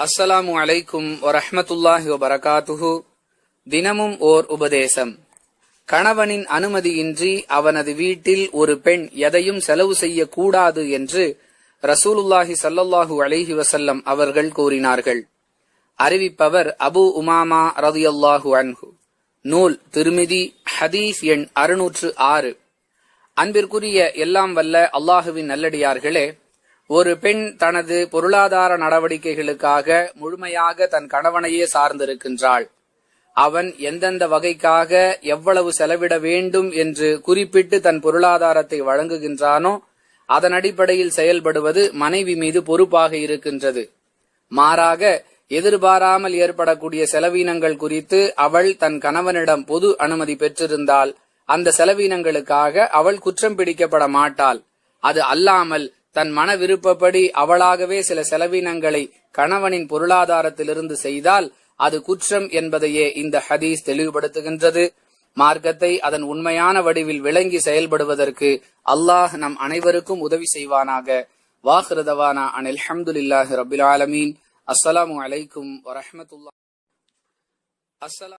அஸ்ஸலாமு அலைக்கும் வரஹமத்துல்லாஹி வபரகாத்துஹு. தினமும் ஓர் உபதேசம். கணவனின் அனுமதியின்றி அவனது வீட்டில் ஒரு பெண் எதையும் செலவு செய்யக்கூடாது என்று ரசூலுல்லாஹி ஸல்லல்லாஹு அலைஹி வசல்லம் அவர்கள் கூறினார்கள். அறிவிப்பவர் அபு உமாமா ரதியல்லாஹு அன்ஹு. நூல் திருமிதி ஹதீஸ் எண் அறுநூற்று ஆறு. அன்பிற்குரிய எல்லாம் வல்ல அல்லாஹுவின் நல்லடியார்களே ஒரு பெண் தனது பொருளாதார நடவடிக்கைகளுக்காக முழுமையாக தன் கணவனையே சார்ந்திருக்கின்றாள். அவன் எந்தெந்த வகைக்காக எவ்வளவு செலவிட வேண்டும் என்று குறிப்பிட்டு தன் பொருளாதாரத்தை வழங்குகின்றானோ அதன் அடிப்படையில் செயல்படுவது மனைவி மீது பொறுப்பாக இருக்கின்றது. மாறாக எதிர்பாராமல் ஏற்படக்கூடிய செலவீனங்கள் குறித்து அவள் தன் கணவனிடம் பொது அனுமதி பெற்றிருந்தால் அந்த செலவீனங்களுக்காக அவள் குற்றம் பிடிக்கப்பட மாட்டாள். அது அல்லாமல் தன் மன விருப்பப்படி அவளாகவே சில செலவினங்களை கணவனின் பொருளாதாரத்திலிருந்து செய்தால் அது குற்றம் என்பதையே இந்த ஹதீஸ் தெளிவுபடுத்துகின்றது. மார்க்கத்தை அதன் உண்மையான வடிவில் விளங்கி செயல்படுவதற்கு அல்லாஹ் நம் அனைவருக்கும் உதவி செய்வானாக. வாஹ்ருதவானா அனில் அஹமதுல்லாஹி ரபில் ஆலமீன். அஸ்ஸலாமு அலைக்கும் வரஹமத்துல்லா அஸ்ஸலாம்